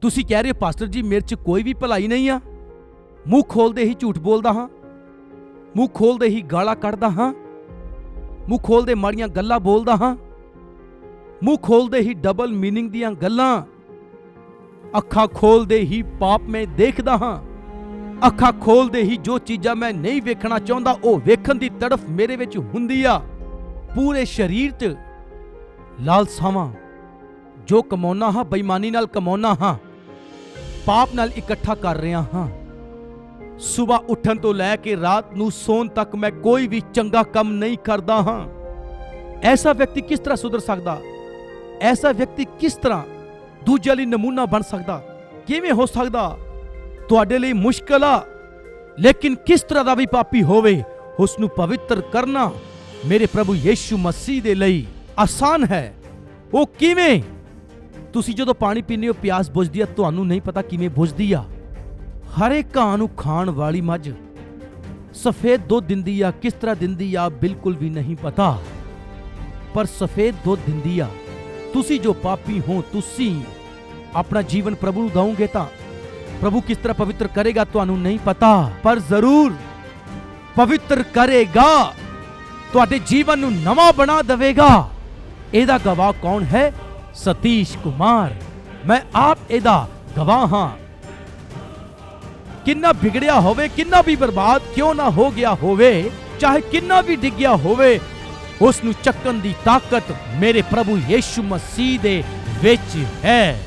ਤੁਸੀਂ ਕਹਿ ਰਹੇ ਹੋ, ਪਾਸਟਰ ਜੀ, ਮੇਰੇ 'ਚ ਕੋਈ ਵੀ ਭਲਾਈ ਨਹੀਂ ਆ? ਮੂੰਹ ਖੋਲਦੇ ਹੀ ਝੂਠ ਬੋਲਦਾ ਹਾਂ। ਮੂੰਹ ਖੋਲਦੇ ਹੀ ਗਾਲਾਂ ਕੱਢਦਾ ਹਾਂ। ਮੂੰਹ ਖੋਲਦੇ ਮਾੜੀਆਂ ਗੱਲਾਂ ਬੋਲਦਾ ਹਾਂ। ਮੂੰਹ ਖੋਲਦੇ ਹੀ ਡਬਲ ਮੀਨਿੰਗ ਦੀਆਂ ਗੱਲਾਂ। ਅੱਖਾਂ ਖੋਲਦੇ ਹੀ ਪਾਪ ਮੈਂ ਦੇਖਦਾ ਹਾਂ। ਅੱਖਾਂ ਖੋਲਦੇ ਹੀ ਜੋ ਚੀਜ਼ਾਂ ਮੈਂ ਨਹੀਂ ਵੇਖਣਾ ਚਾਹੁੰਦਾ, ਉਹ ਵੇਖਣ ਦੀ ਤੜਫ ਮੇਰੇ ਵਿੱਚ ਹੁੰਦੀ ਆ। ਪੂਰੇ ਸਰੀਰ 'ਚ ਲਾਲਸਾਵਾਂ। ਜੋ ਕਮਾਉਣਾ ਹਾਂ, ਬੇਈਮਾਨੀ ਨਾਲ ਕਮਾਉਣਾ ਹਾਂ। ਪਾਪ ਨਾਲ ਇਕੱਠਾ ਕਰ ਰਿਹਾ ਹਾਂ। ਸਵੇਰ ਉੱਠਣ ਤੋਂ ਲੈ ਕੇ ਰਾਤ ਨੂੰ ਸੌਣ ਤੱਕ ਮੈਂ ਕੋਈ ਵੀ ਚੰਗਾ ਕੰਮ ਨਹੀਂ ਕਰਦਾ ਹਾਂ। ਐਸਾ ਵਿਅਕਤੀ ਕਿਸ ਤਰ੍ਹਾਂ ਸੁਧਰ ਸਕਦਾ? ਐਸਾ ਵਿਅਕਤੀ ਕਿਸ ਤਰ੍ਹਾਂ ਦੂਜਿਆਂ ਲਈ ਨਮੂਨਾ ਬਣ ਸਕਦਾ? ਕਿਵੇਂ ਹੋ ਸਕਦਾ? ਤੁਹਾਡੇ ਲਈ ਮੁਸ਼ਕਲ ਆ। ਲੇਕਿਨ ਕਿਸ ਤਰ੍ਹਾਂ ਦਾ ਵੀ ਪਾਪੀ ਹੋਵੇ ਉਸ ਨੂੰ ਪਵਿੱਤਰ ਕਰਨਾ ਮੇਰੇ ਪ੍ਰਭੂ ਯੀਸ਼ੂ ਮਸੀਹ ਦੇ ਲਈ ਆਸਾਨ ਹੈ। ਉਹ ਕਿਵੇਂ ਤੁਸੀਂ ਜਦੋਂ ਪਾਣੀ ਪੀਂਦੇ ਹੋ, ਪਿਆਸ ਬੁਝਦੀ ਆ, ਤੁਹਾਨੂੰ ਨਹੀਂ ਪਤਾ ਕਿਵੇਂ ਬੁਝਦੀ ਆ। ਹਰੇ ਘਾਹ ਨੂੰ ਖਾਣ ਵਾਲੀ ਮੱਝ ਸਫੇਦ ਦੁੱਧ ਦਿੰਦੀ ਆ, ਕਿਸ ਤਰ੍ਹਾਂ ਦਿੰਦੀ ਆ, ਬਿਲਕੁਲ ਵੀ ਨਹੀਂ ਪਤਾ। ਪਰ ਸਫੇਦ ਦੁੱਧ ਦਿੰਦੀ ਆ, ਤੁਸੀਂ ਜੋ ਪਾਪੀ ਹੋ, ਤੁਸੀਂ ਆਪਣਾ ਜੀਵਨ ਪ੍ਰਭੂ ਨੂੰ ਦਵੋਗੇ ਤਾਂ ਪ੍ਰਭੂ ਕਿਸ ਤਰ੍ਹਾਂ ਪਵਿੱਤਰ ਕਰੇਗਾ, ਤੁਹਾਨੂੰ ਨਹੀਂ ਪਤਾ। ਪਰ ਜ਼ਰੂਰ ਪਵਿੱਤਰ ਕਰੇਗਾ, ਤੁਹਾਡੇ ਜੀਵਨ ਨੂੰ ਨਵਾਂ ਬਣਾ ਦੇਵੇਗਾ। ਇਹਦਾ ਗਵਾਹ ਕੌਣ ਹੈ? ਸਤੀਸ਼ ਕੁਮਾਰ, ਮੈਂ ਆਪ ਇਹਦਾ ਗਵਾਹ ਹਾਂ। ਕਿੰਨਾ ਵਿਗੜਿਆ ਹੋਵੇ, ਕਿੰਨਾ ਵੀ ਬਰਬਾਦ ਕਿਉਂ ਨਾ ਹੋ ਗਿਆ ਹੋਵੇ, ਚਾਹੇ ਕਿੰਨਾ ਵੀ ਡਿੱਗਿਆ ਹੋਵੇ ਉਸ ਨੂੰ ਚੱਕਣ ਦੀ ਤਾਕਤ ਮੇਰੇ ਪ੍ਰਭੂ ਯੀਸ਼ੂ ਮਸੀਹ ਦੇ ਵਿੱਚ ਹੈ।